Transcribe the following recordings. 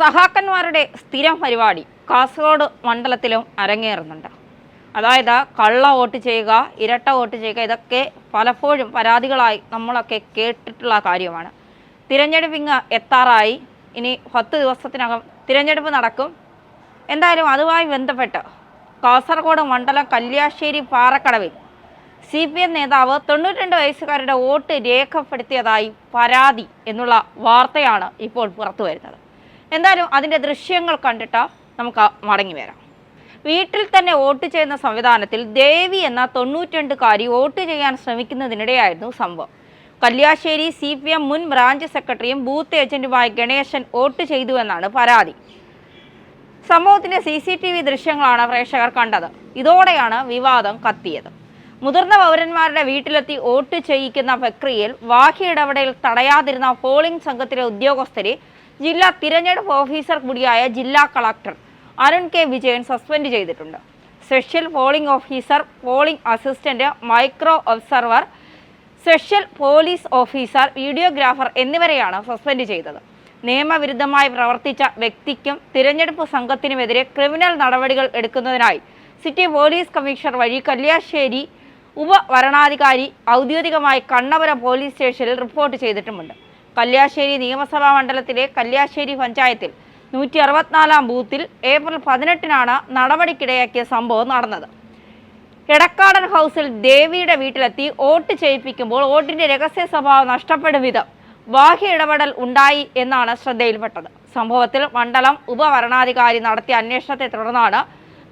സഹാക്കന്മാരുടെ സ്ഥിരം പരിപാടി കാസർഗോഡ് മണ്ഡലത്തിലും അരങ്ങേറുന്നുണ്ട്. അതായത് കള്ള വോട്ട് ചെയ്യുക ഇരട്ട വോട്ട് ചെയ്യുക ഇതൊക്കെ പലപ്പോഴും പരാതികളായി നമ്മളൊക്കെ കേട്ടിട്ടുള്ള കാര്യമാണ്. തിരഞ്ഞെടുപ്പിങ് എത്താറായി. ഇനി പത്ത് ദിവസത്തിനകം തിരഞ്ഞെടുപ്പ് നടക്കും. എന്തായാലും അതുമായി ബന്ധപ്പെട്ട് കാസർഗോഡ് മണ്ഡലം കല്യാശ്ശേരി പാറക്കടവിൽ സി പി എം നേതാവ് തൊണ്ണൂറ്റിരണ്ട് വയസ്സുകാരുടെ വോട്ട് രേഖപ്പെടുത്തിയതായി പരാതി എന്നുള്ള വാർത്തയാണ് ഇപ്പോൾ പുറത്തു വരുന്നത് എന്തായാലും അതിന്റെ ദൃശ്യങ്ങൾ കണ്ടിട്ട് നമുക്ക് മടങ്ങി വരാം. വീട്ടിൽ തന്നെ വോട്ട് ചെയ്യുന്ന സംവിധാനത്തിൽ ദേവി എന്ന തൊണ്ണൂറ്റിരണ്ടുകാരി വോട്ട് ചെയ്യാൻ ശ്രമിക്കുന്നതിനിടെയായിരുന്നു സംഭവം. കല്യാശ്ശേരി സി പി എം മുൻ ബ്രാഞ്ച് സെക്രട്ടറിയും ബൂത്ത് ഏജന്റുമായ ഗണേശൻ വോട്ട് ചെയ്തുവെന്നാണ് പരാതി. സംഭവത്തിന്റെ സി സി ടി വി ദൃശ്യങ്ങളാണ് പ്രേക്ഷകർ കണ്ടത്. ഇതോടെയാണ് വിവാദം കത്തിയത്. മുതിർന്ന പൗരന്മാരുടെ വീട്ടിലെത്തി വോട്ട് ചെയ്യിക്കുന്ന പ്രക്രിയയിൽ ബാഹ്യ ഇടപെടൽ തടയാതിരുന്ന പോളിംഗ് സംഘത്തിലെ ഉദ്യോഗസ്ഥരെ ജില്ലാ തിരഞ്ഞെടുപ്പ് ഓഫീസർ കൂടിയായ ജില്ലാ collector Arun K Vijayan suspend ചെയ്തിട്ടുണ്ട്. Special polling officer polling assistant micro observer special police officer videographer എന്നിവരെയാണ് സസ്പെൻഡ് ചെയ്തത്. നിയമവിരുദ്ധമായി പ്രവർത്തിച്ച വ്യക്തിക്കും തിരഞ്ഞെടുപ്പ് സംഘത്തിനുമെതിരെ ക്രിമിനൽ നടപടികൾ എടുക്കുന്നതിനായി സിറ്റി പോലീസ് കമ്മീഷണർ വഴി കല്യാശ്ശേരി ഉപവരണാധികാരി ഔദ്യോഗികമായി കണ്ണപുരം പോലീസ് സ്റ്റേഷനിൽ റിപ്പോർട്ട് ചെയ്തിട്ടുമുണ്ട്. കല്യാശ്ശേരി നിയമസഭാ മണ്ഡലത്തിലെ കല്യാശ്ശേരി പഞ്ചായത്തിൽ നൂറ്റി അറുപത്തിനാലാം ബൂത്തിൽ ഏപ്രിൽ പതിനെട്ടിനാണ് നടപടിക്കിടയാക്കിയ സംഭവം നടന്നത്. എടക്കാടൻ ഹൗസിൽ ദേവിയുടെ വീട്ടിലെത്തി വോട്ട് ചെയ്യിപ്പിക്കുമ്പോൾ വോട്ടിന്റെ രഹസ്യ സ്വഭാവം നഷ്ടപ്പെടും വിധം ബാഹ്യ ഇടപെടൽ ഉണ്ടായി എന്നാണ് ശ്രദ്ധയിൽപ്പെട്ടത്. സംഭവത്തിൽ മണ്ഡലം ഉപവരണാധികാരി നടത്തിയ അന്വേഷണത്തെ തുടർന്നാണ്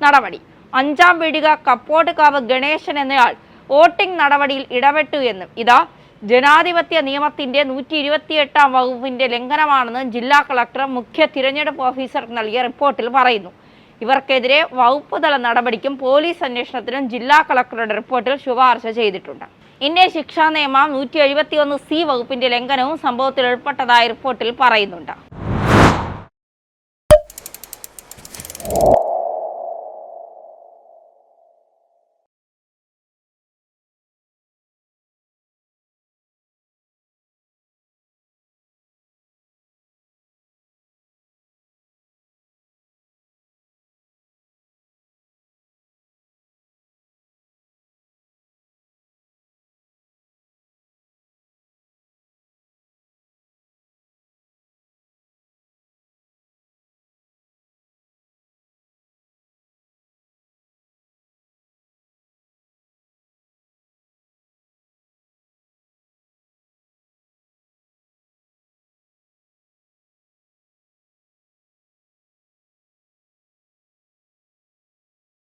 നടപടി. അഞ്ചാം പീടിക കപ്പോട്ടുകാവ് ഗണേശൻ എന്നയാൾ വോട്ടിംഗ് നടപടിയിൽ ഇടപെട്ടു എന്നും. ഇതാ ജനാധിപത്യ നിയമത്തിന്റെ നൂറ്റി ഇരുപത്തിയെട്ടാം വകുപ്പിന്റെ ലംഘനമാണെന്ന് ജില്ലാ കളക്ടർ മുഖ്യ തിരഞ്ഞെടുപ്പ് ഓഫീസർക്ക് നൽകിയ റിപ്പോർട്ടിൽ പറയുന്നു. ഇവർക്കെതിരെ വകുപ്പ് തല നടപടിക്കും പോലീസ് അന്വേഷണത്തിനും ജില്ലാ കളക്ടറുടെ റിപ്പോർട്ടിൽ ശുപാർശ ചെയ്തിട്ടുണ്ട്. ഇന്ത്യൻ ശിക്ഷാ നിയമം നൂറ്റി എഴുപത്തിയൊന്ന് സി വകുപ്പിന്റെ ലംഘനവും സംഭവത്തിൽ ഉൾപ്പെട്ടതായി റിപ്പോർട്ടിൽ പറയുന്നുണ്ട്.